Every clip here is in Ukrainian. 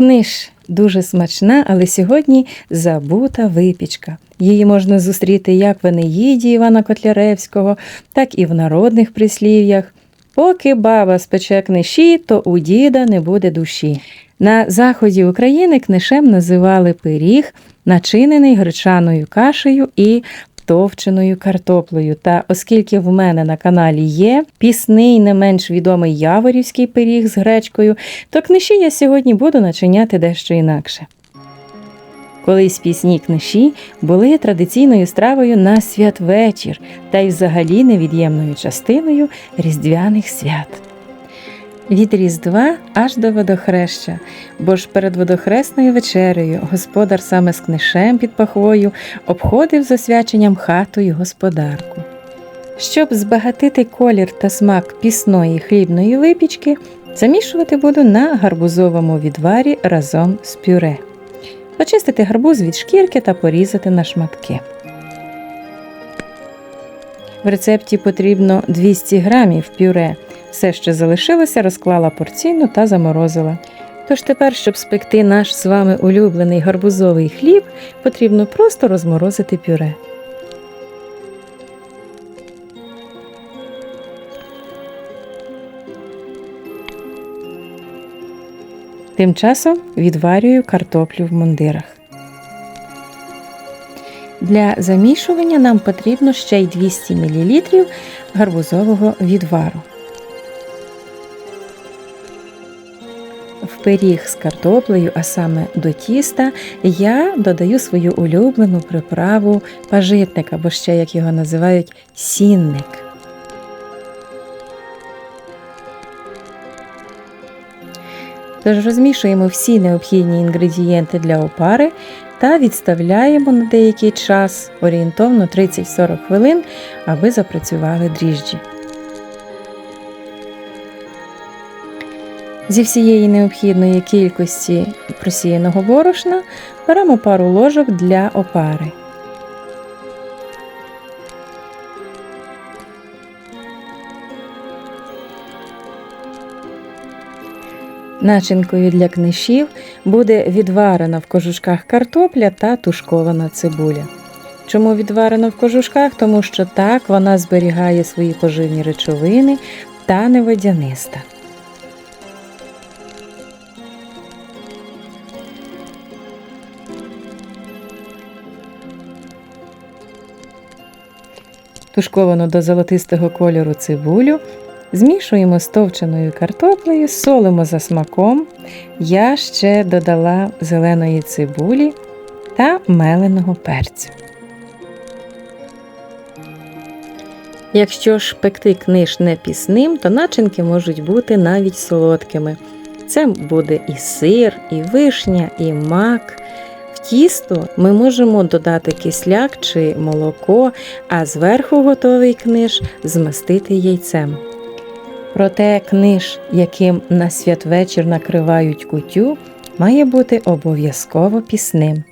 Книж дуже смачна, але сьогодні забута випічка. Її можна зустріти як в Енеїді Івана Котляревського, так і в народних прислів'ях. Поки баба спече книші, то у діда не буде душі. На заході України книшем називали пиріг, начинений гречаною кашею і товченою картоплею. Та оскільки в мене на каналі є пісний, не менш відомий яворівський пиріг з гречкою, то книші я сьогодні буду начиняти дещо інакше. Колись пісні книші були традиційною стравою на святвечір та й взагалі невід'ємною частиною різдвяних свят. Від Різдва аж до водохреща, бо ж перед водохресною вечерею господар саме з книшем під пахвою обходив з освяченням хату й господарку. Щоб збагатити колір та смак пісної хлібної випічки, замішувати буду на гарбузовому відварі разом з пюре. Очистити гарбуз від шкірки та порізати на шматки. В рецепті потрібно 200 грамів пюре. Все, що залишилося, розклала порційно та заморозила. Тож тепер, щоб спекти наш з вами улюблений гарбузовий хліб, потрібно просто розморозити пюре. Тим часом відварюю картоплю в мундирах. Для замішування нам потрібно ще й 200 мл гарбузового відвару. Пиріг з картоплею, а саме до тіста, я додаю свою улюблену приправу пажитника, або ще, як його називають, сінник. Тож розмішуємо всі необхідні інгредієнти для опари та відставляємо на деякий час орієнтовно 30-40 хвилин, аби запрацювали дріжджі. Зі всієї необхідної кількості просіяного борошна беремо пару ложок для опари. Начинкою для книшів буде відварена в кожушках картопля та тушкована цибуля. Чому відварена в кожушках? Тому що так вона зберігає свої поживні речовини та не водяниста. Тушковану до золотистого кольору цибулю змішуємо з товченою картоплею, солимо за смаком. Я ще додала зеленої цибулі та меленого перцю. Якщо ж пекти книж не пісним, то начинки можуть бути навіть солодкими. Це буде і сир, і вишня, і мак. Тісто ми можемо додати кисляк чи молоко, а зверху готовий книж змастити яйцем. Проте книж, яким на святвечір накривають кутю, має бути обов'язково пісним.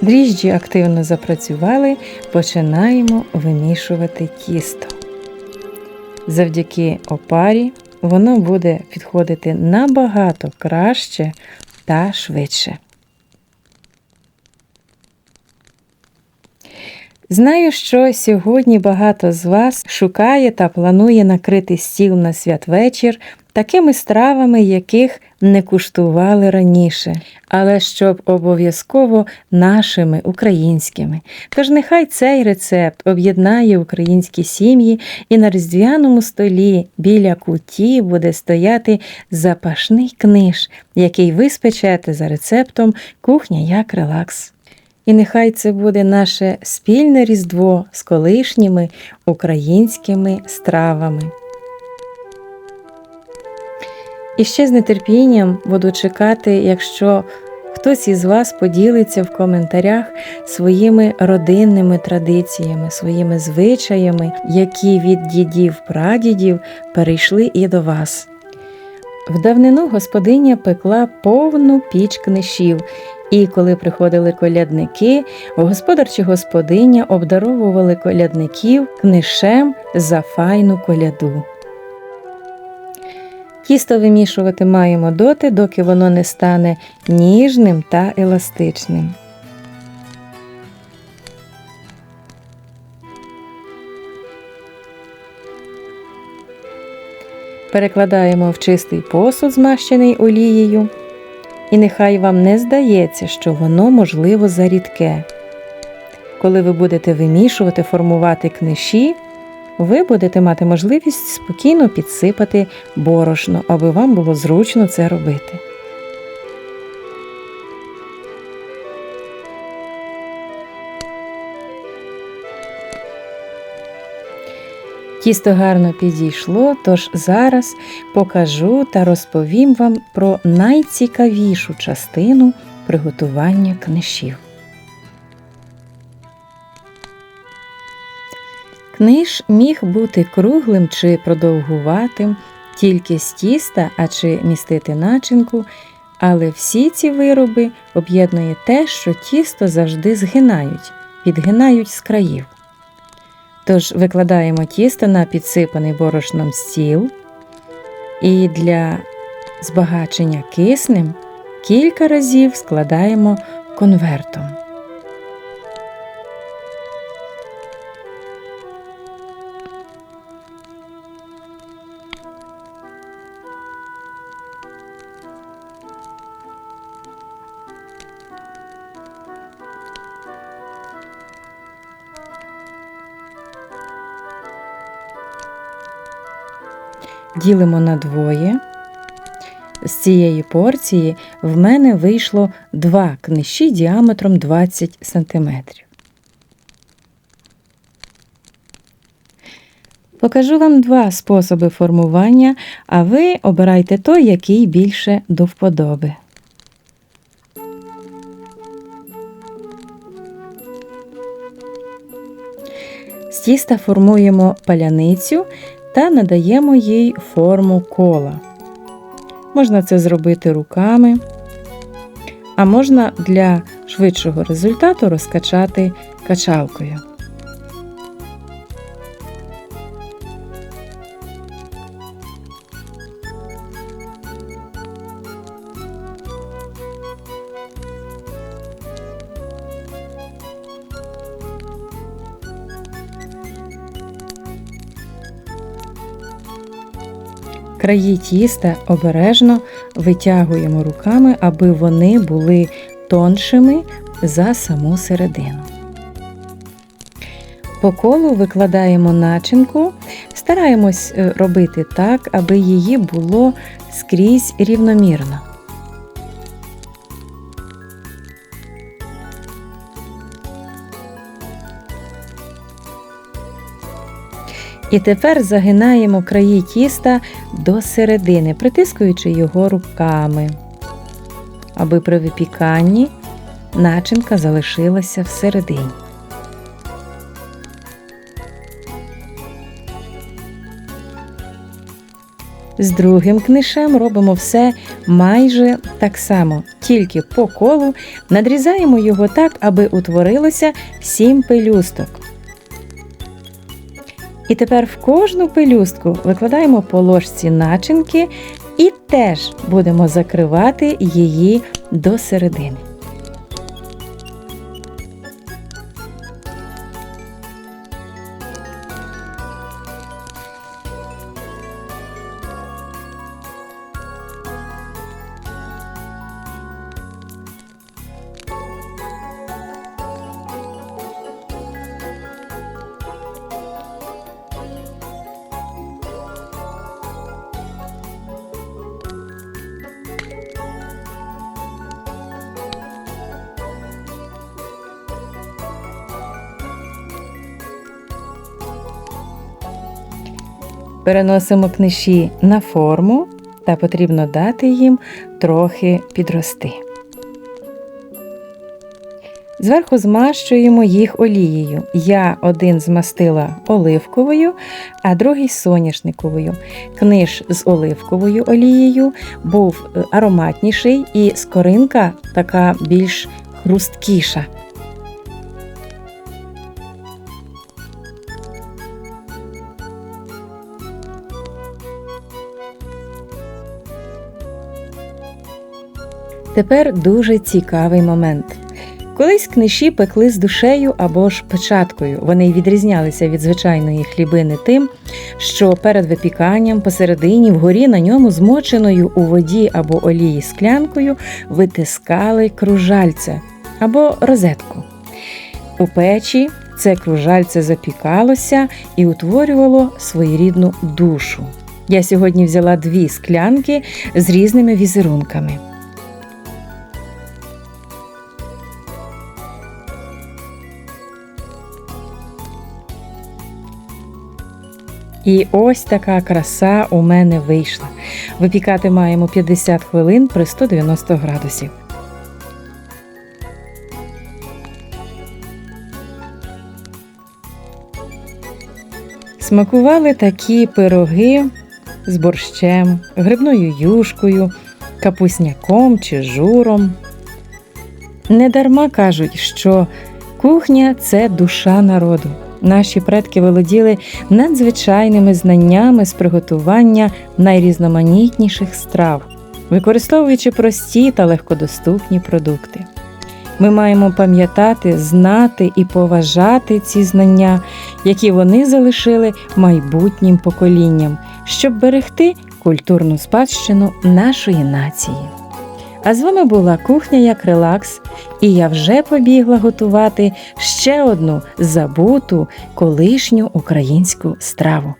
Дріжджі активно запрацювали, починаємо вимішувати тісто. Завдяки опарі воно буде підходити набагато краще та швидше. Знаю, що сьогодні багато з вас шукає та планує накрити стіл на святвечір такими стравами, яких не куштували раніше, але щоб обов'язково нашими українськими. Тож нехай цей рецепт об'єднає українські сім'ї, і на різдвяному столі біля куті буде стояти запашний книж, який ви спечете за рецептом кухня як релакс. І нехай це буде наше спільне різдво з колишніми українськими стравами. І ще з нетерпінням буду чекати, якщо хтось із вас поділиться в коментарях своїми родинними традиціями, своїми звичаями, які від дідів прадідів перейшли і до вас. В давнину господиня пекла повну піч книшів, І коли приходили колядники, господар чи господиня обдаровували колядників книшем за файну коляду. Тісто вимішувати маємо доти, доки воно не стане ніжним та еластичним. Перекладаємо в чистий посуд, змащений олією, і нехай вам не здається, що воно можливо зарідке. Коли ви будете вимішувати, формувати книші, ви будете мати можливість спокійно підсипати борошно, аби вам було зручно це робити. Тісто гарно підійшло, тож зараз покажу та розповім вам про найцікавішу частину приготування книшів. Книж міг бути круглим чи продовгуватим, тільки з тіста, а чи містити начинку, але всі ці вироби об'єднує те, що тісто завжди згинають, підгинають з країв. Тож викладаємо тісто на підсипаний борошном стіл і для збагачення киснем кілька разів складаємо конвертом. Ділимо на двоє. З цієї порції в мене вийшло два книжі діаметром 20 см. Покажу вам два способи формування, а ви обирайте той, який більше до вподоби. З тіста формуємо паляницю та надаємо їй форму кола. Можна це зробити руками, а можна для швидшого результату розкачати качалкою. Краї тіста обережно витягуємо руками, аби вони були тоншими за саму середину. По колу викладаємо начинку, стараємось е, робити так, аби її було скрізь рівномірно. І тепер загинаємо краї тіста до середини, притискуючи його руками, аби при випіканні начинка залишилася всередині. З другим книшем робимо все майже так само, тільки по колу надрізаємо його так, аби утворилося сім пелюсток. І тепер в кожну пелюстку викладаємо по ложці начинки і теж будемо закривати її до середини. Переносимо книжі на форму та потрібно дати їм трохи підрости. Зверху змащуємо їх олією. Я один змастила оливковою, а другий соняшниковою. Книж з оливковою олією був е, ароматніший і скоринка така більш хрусткіша. Тепер дуже цікавий момент. Колись книжі пекли з душею або ж печаткою. Вони відрізнялися від звичайної хлібини тим, що перед випіканням посередині вгорі на ньому змоченою у воді або олії склянкою витискали кружальце або розетку. У печі це кружальце запікалося і утворювало своєрідну душу. Я сьогодні взяла дві склянки з різними візерунками. І ось така краса у мене вийшла. Випікати маємо 50 хвилин при 190 градусів. Смакували такі пироги з борщем, грибною юшкою, капусняком чи журом. Недарма кажуть, що кухня це душа народу. Наші предки володіли надзвичайними знаннями з приготування найрізноманітніших страв, використовуючи прості та легкодоступні продукти. Ми маємо пам'ятати, знати і поважати ці знання, які вони залишили майбутнім поколінням, щоб берегти культурну спадщину нашої нації. А з вами була кухня як релакс, і я вже побігла готувати ще одну забуту колишню українську страву.